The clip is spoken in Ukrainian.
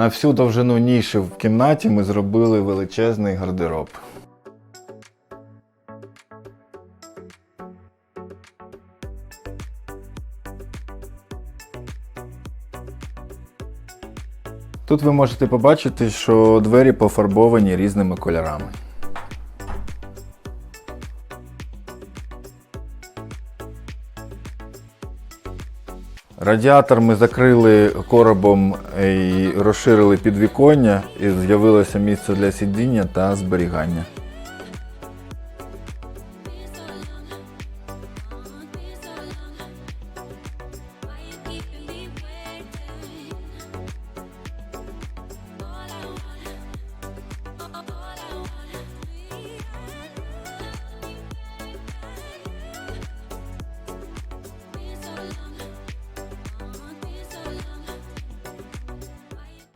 На всю довжину ніші в кімнаті ми зробили величезний гардероб. Тут ви можете побачити, що двері пофарбовані різними кольорами. Радіатор ми закрили коробом і розширили підвіконня, і з'явилося місце для сидіння та зберігання.